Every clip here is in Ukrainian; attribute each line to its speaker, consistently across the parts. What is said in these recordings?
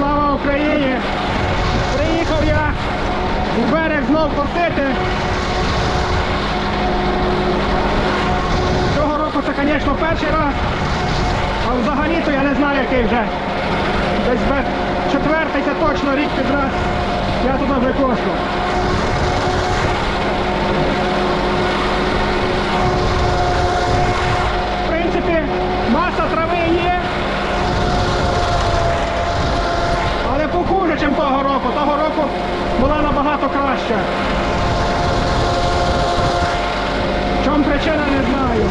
Speaker 1: Слава Україні! Приїхав я у берег знов косити. Цього року це, звісно, перший раз. А взагалі-то я не знаю, який вже. Десь би четвертий, це точно рік підраз. Я туди вже. В принципі, маса трави є. Але похуже, ніж того року. Того року була набагато краща. В чому причина, не знаю.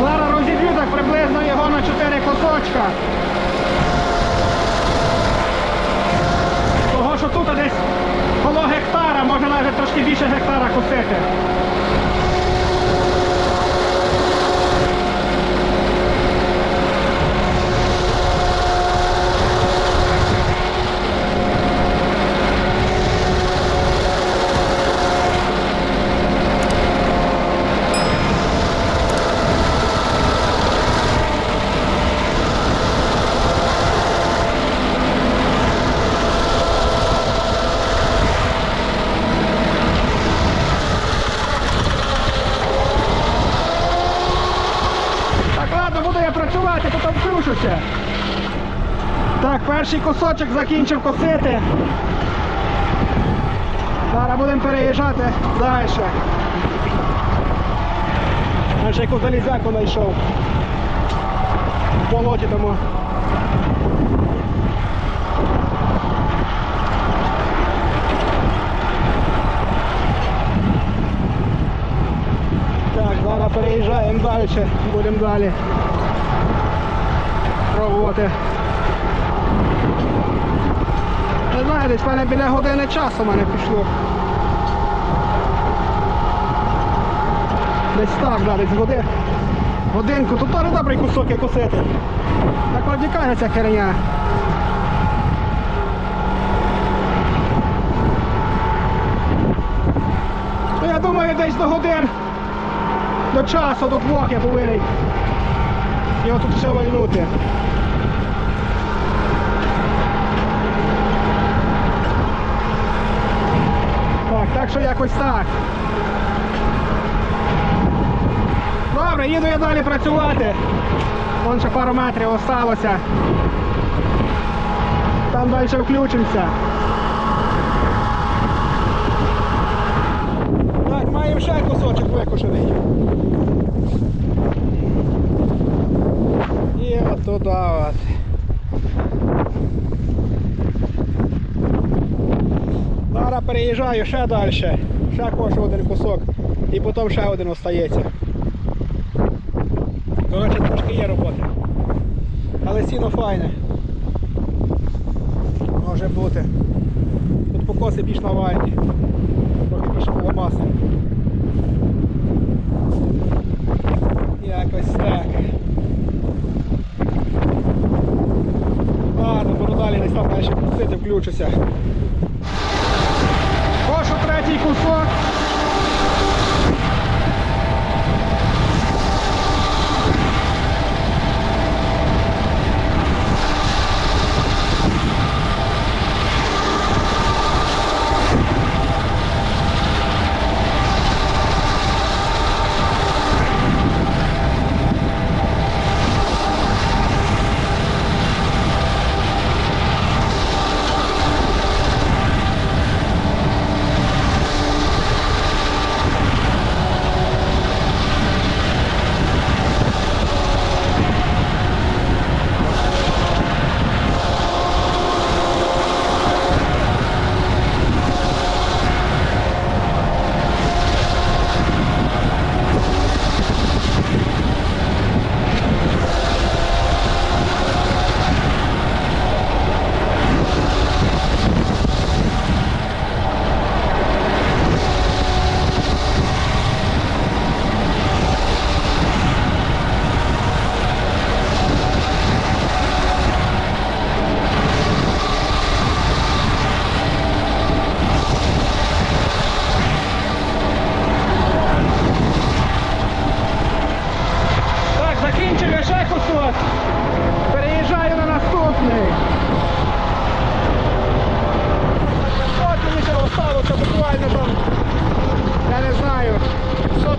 Speaker 1: Зараз розіб'ю так приблизно його на 4 кусочка. Того, що тут десь коло гектара, може навіть трошки більше гектара косити. Так, ладно, буду я працювати, потім включуся. Так, перший кусочок закінчив косити. Зараз будемо переїжджати далі. Ще яку залізяку знайшов. В болоті тому. Так, зараз переїжджаємо далі, будемо далі пробувати. Не знаю, десь мене біля години часу мене пішло. Десь так, да, десь годин. Годинку, тут теж добрий кусок є косити. Так радикальна ця херня. Ну, я думаю, десь до годин до часу, до двох я повинен його тут все вальнути. Так, що якось так. Добре, їду я далі працювати. Вон ще пару метрів осталося. Там далі включимося. Так, маємо ще кусочок викошений. І от туди от. Зараз переїжджаю ще далі. Ще кошу один кусок. І потім ще один остається. Коротше, трошки є роботи. Але сіно файне. Може бути. Тут покоси більш навальні. Трохи більше маси. Якось так. Ладно, буду далі десь там далі пустити, включуся.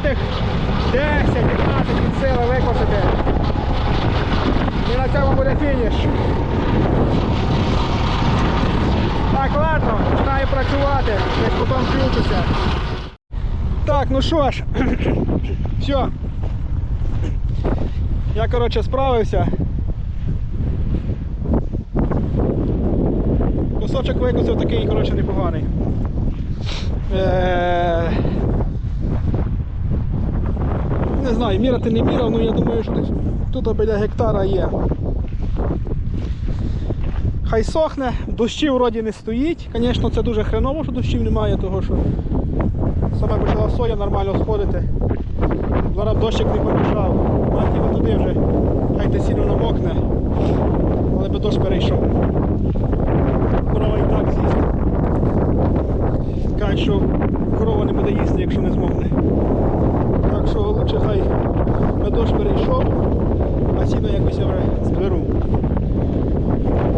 Speaker 1: Сотих 10-15 від сили викосити. І на цьому буде фініш. Так, ладно, починаю працювати, десь потім включуся. Так, ну що ж, все. Я, коротше, справився. Кусочок викусив такий, коротше, непоганий. Е, Не знаю, міряти не міряв, але я думаю, що десь тут біля гектара є. Хай сохне, дощів вроді не стоїть. Звісно, це дуже хреново, що дощів немає, того що саме почала соя нормально сходити. Зараз дощик не помішав. Ті туди вже хай те сіно намокне. Але би дощ перейшов. Корова і так з'їсть. Кажуть, що корова не буде їсти, якщо не змокне. Так хай дощ перейшов, а сіно якось я вже зберу.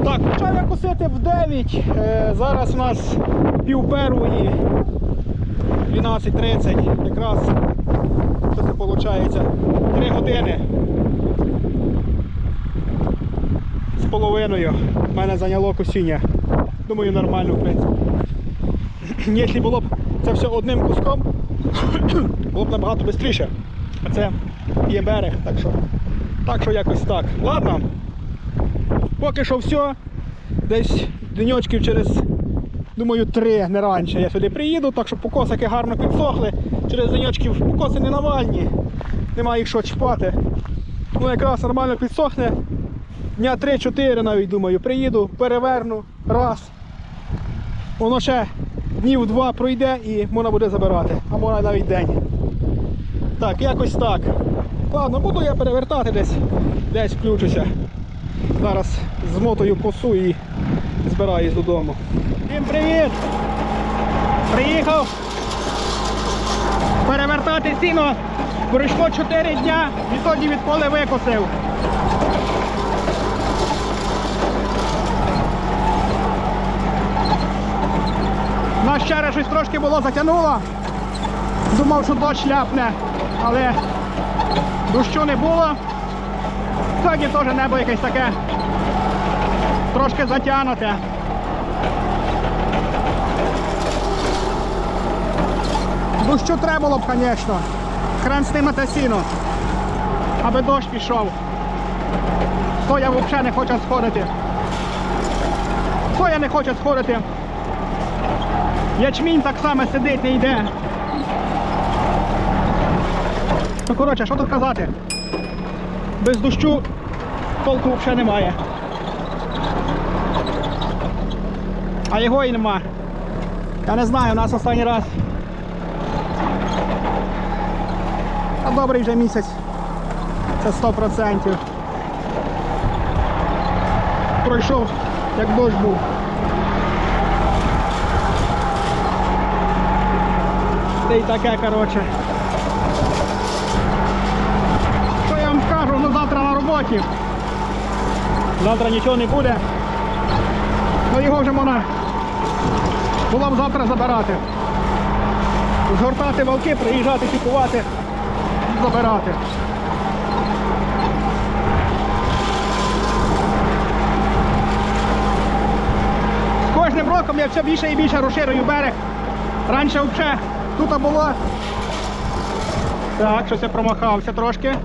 Speaker 1: Так, почав я косити в 9. Е, зараз у нас пів первої 12.30. Якраз що це виходить? 3 години. З половиною в мене зайняло косіння. Думаю, нормально, в принципі. Якщо було б це все одним куском, було б набагато швидше. А це є берег, так що, так що якось так. Ладно. Поки що все. Десь деньочків через, думаю, три, не раніше. Я сюди приїду, так що покосики гарно підсохли. Через деньочків покоси не навальні. Немає їх що чіпати. Ну якраз нормально підсохне. Дня 3-4 навіть думаю, приїду, переверну, раз. Воно ще днів два пройде і можна буде забирати, а можна навіть день. Так, якось так. Ладно, буду я перевертати десь, десь включуся. Зараз змотую косу і збираюсь додому. Всім привіт! Приїхав перевертати сіно. Пройшло 4 дня, відтоді відколи викосив. Нас ще раз щось трошки було затягнуло. Думав, що дощ ляпне, але дощу не було. Сьогодні теж небо якесь таке трошки затягнуте. Дощу треба було б, звісно. Хрен з тим на сіно. Аби дощ пішов. Соя взагалі не хоче сходити. Соя не хоче сходити. Ячмінь так само сидить, не йде. Ну коротше, що тут казати? Без дощу толку взагалі немає. А його і нема. Я не знаю, у нас останній раз. А добрий вже місяць. Це 100%. Пройшов, як дощ був. Це й таке, коротше. Що я вам скажу, ну завтра. Завтра нічого не буде. Ну його вже можна було б завтра забирати. Згортати валки, приїжджати, купувати, забирати. З кожним роком я все більше і більше розширюю берег. Раніше взагалі тут було. Так, щось я промахався трошки.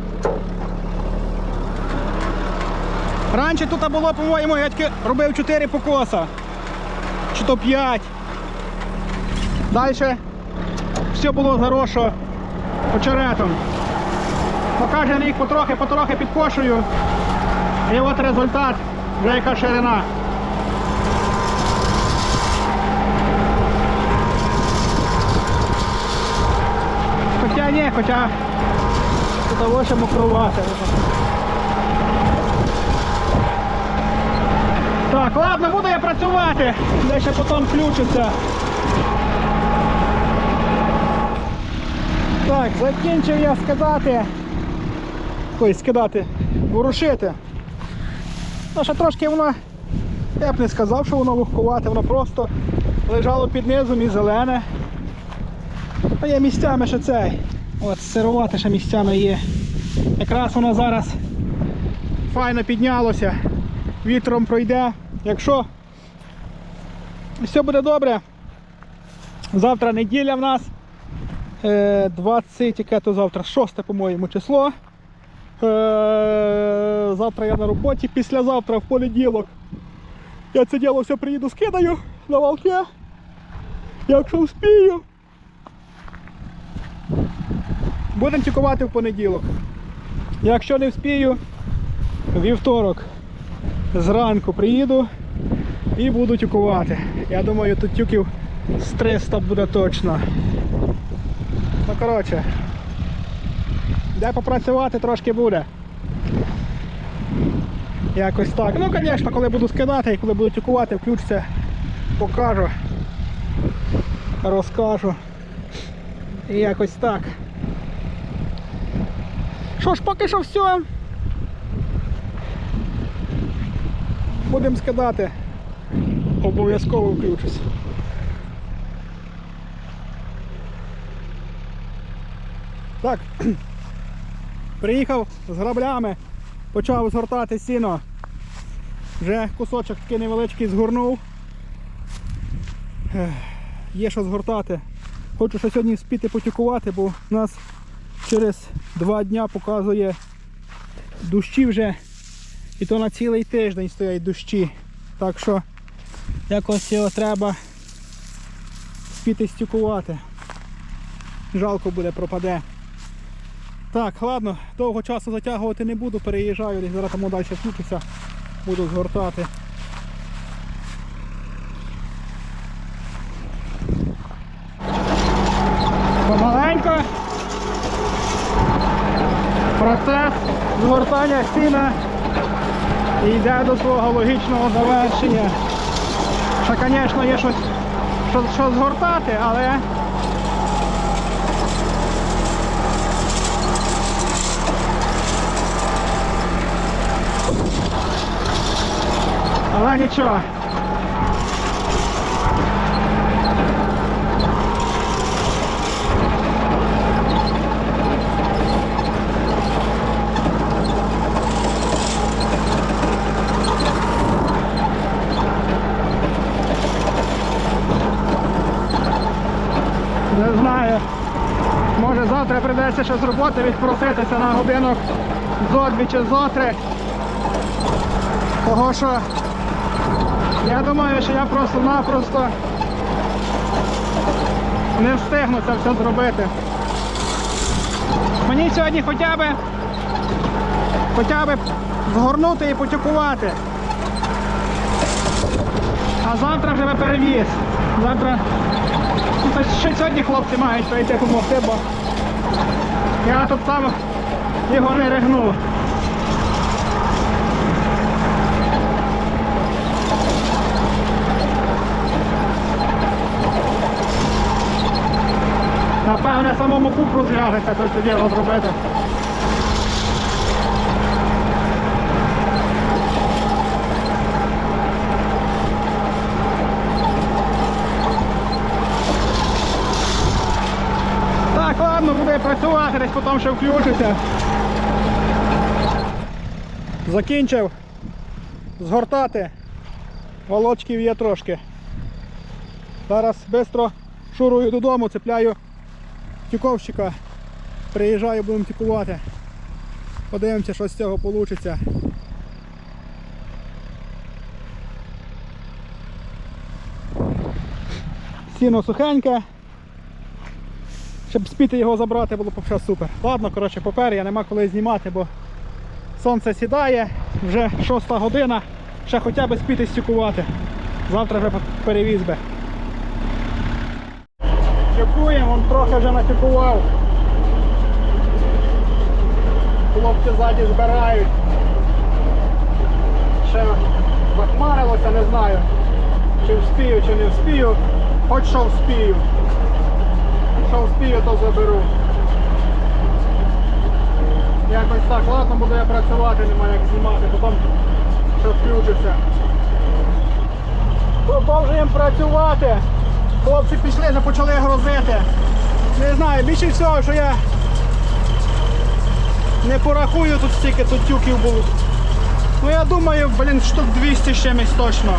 Speaker 1: Раніше тут було, по-моєму, я тільки робив 4 покоса. Чи то 5. Далі все було заросшо очеретом. Ну, кожен рік потрохи-потрохи підкошую. І от результат, вже яка ширина. Хоча ні, хоча тут ще мокрувати. Так, ладно, буду я працювати. Я ще потім включуся. Так, закінчив я скидати. Ой, скидати, ворушити. Ну, ще трошки воно, я б не сказав, що воно вухкувате, воно просто лежало під низом і зелене. А є місцями ще цей. От сирувати ще місцями є. Якраз воно зараз файно піднялося, вітром пройде. Якщо все буде добре, завтра неділя в нас. Е, 20, яке то завтра, 6, по-моєму, число. Е, Завтра я на роботі, післязавтра в понеділок. Я це діло все приїду, скидаю на валки. Якщо вспію. Будемо тікувати в понеділок. Якщо не вспію, вівторок зранку приїду і буду тюкувати. Я думаю, тут тюків з 300 буде точно. Ну коротше, де попрацювати трошки буде. Якось так. Ну, звісно, коли буду скидати і коли буду тюкувати, включиться, покажу, розкажу. І якось так. Що ж, поки що все. Будемо скидати. Обов'язково включусь. Так. Приїхав з граблями, почав згортати сіно. Вже кусочок такий невеличкий згорнув. Є що згортати. Хочу ще сьогодні спіти потюкувати, бо у нас через два дня показує дощі вже. І то на цілий тиждень стоять дощі. Так що якось його треба спіти стюкувати. Жалко буде, пропаде. Так, ладно, довго часу затягувати не буду, переїжджаю, десь зараз тому далі включуся, буду згортати. Помаленько. Процес згортання сіна йде до свого логічного завершення. Що, звісно, є щось, що, що згортати, але Але нічого. Не знаю. Може завтра прийдеться ще з роботи відпроситися на годинок зо дві чи зо три. Того що я думаю, що я просто-напросто не встигну це все зробити. Мені сьогодні хоча б хоча б згорнути і потюкувати. А завтра вже перевіз. Завтра ще сьогодні хлопці мають прийти допомогти, бо я тут сам його не ригнув. Напевне, самому купру зв'яжеться, то це діло зробити. Так, ладно, буде працювати, десь потім ще включиться. Закінчив згортати. Волочків є трошки. Зараз швидко шурую додому, цепляю тюковщика. Приїжджаю, будемо тюкувати. Подивимося, що з цього вийде. Сіно сухеньке. Щоб спіти його забрати, було б все супер. Ладно, коротше, папер я нема коли знімати, бо сонце сідає, вже 6 година, ще хоча б спіти стюкувати. Завтра вже перевіз би. Тюкуємо, він трохи вже натюкував. Хлопці ззаді збирають. Ще захмарилося, не знаю, чи вспію, чи не вспію. Хоч що вспію. Що вспію, то заберу. Якось так, ладно, буду я працювати, немає як знімати, потім ще включуся. Продовжуємо працювати. Хлопці пішли, вже почали грузити. Не знаю, більше всього, що я не порахую тут стільки тут тюків було. Ну я думаю, блін, штук 200 з чимось точно.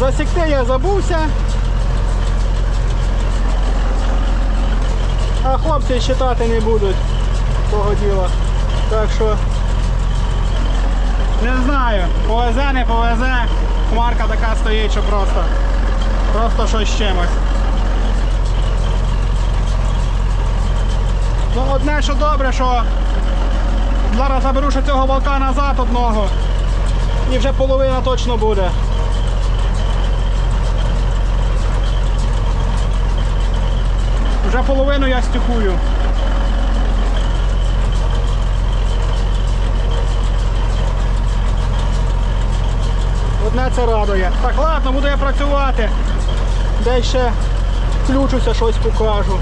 Speaker 1: Засікти я забувся. А хлопці читати не будуть того діла. Так що не знаю, повезе, не повезе. Хмарка така стоїть, що просто. Просто щось з чимось. Ну одне, що добре, що зараз заберу ще цього волка назад одного. І вже половина точно буде. Вже половину я стюкую. Одне це радує. Так, ладно, буду я працювати. Де ще включуся, щось покажу.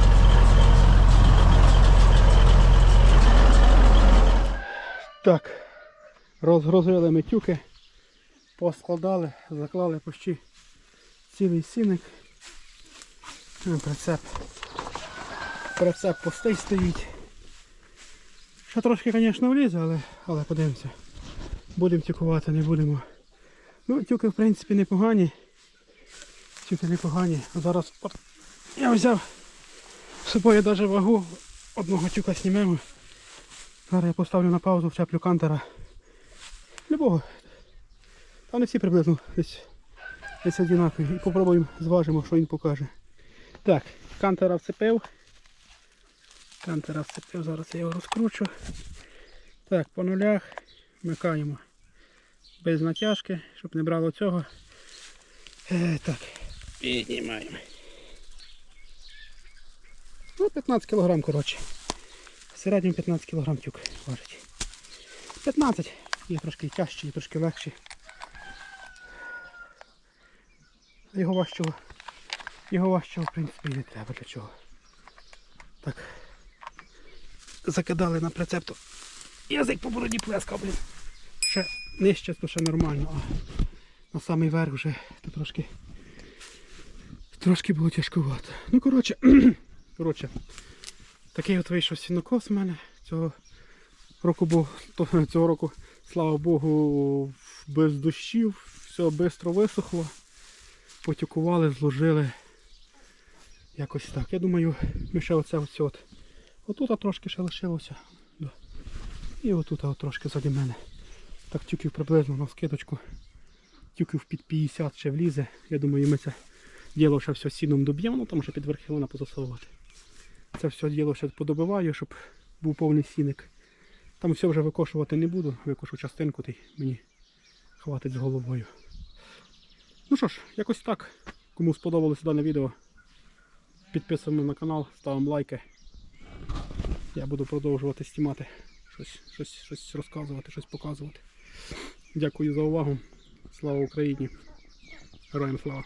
Speaker 1: Так, розгрузили ми тюки, поскладали, заклали почти цілий сіник. Прицеп. Прицеп пустий стоїть. Ще трошки, звісно, влізе, але, але подивимося. Будемо тюкувати, не будемо. Ну, тюки в принципі непогані. Тюки непогані. Зараз от, я взяв з собою навіть вагу. Одного тюка знімемо. Зараз я поставлю на паузу, вчеплю кантера. Любого. Та вони всі приблизно десь, десь однакові. І попробуємо зважимо, що він покаже. Так, кантера вцепив. Кантера вцепив, зараз я його розкручу. Так, по нулях вмикаємо без натяжки, щоб не брало цього. Е, так, піднімаємо. Ну, 15 кг, коротше. В середньому 15 кг тюк важить. 15. Є трошки тяжчі, є трошки легші. Його важчого. Його важчого, в принципі, не треба для чого. Так. Закидали на прицеп, то язик по бороді плескав, блін. Ще нижче, то ще нормально, а на самий верх вже то трошки трошки було тяжкувато. Ну, коротше, коротше, такий от вийшов сінокос в мене. Цього року то, цього року, слава Богу, без дощів, все швидко висохло. Потюкували, зложили. Якось так. Я думаю, ми ще оце ось от. Отут трошки ще лишилося. І отут от трошки заді мене. Так тюків приблизно на скидочку. Тюків під 50 ще влізе. Я думаю, ми це діло ще все сіном доб'ємо, ну там ще під верхівина позасовувати. Це все діло ще подобиваю, щоб був повний сіник. Там все вже викошувати не буду, викошу частинку, та й мені хватить з головою. Ну що ж, якось так. Кому сподобалося дане відео, підписуємо на канал, ставимо лайки. Я буду продовжувати знімати, щось, щось, щось розказувати, щось показувати. Дякую за увагу. Слава Україні! Героям слава!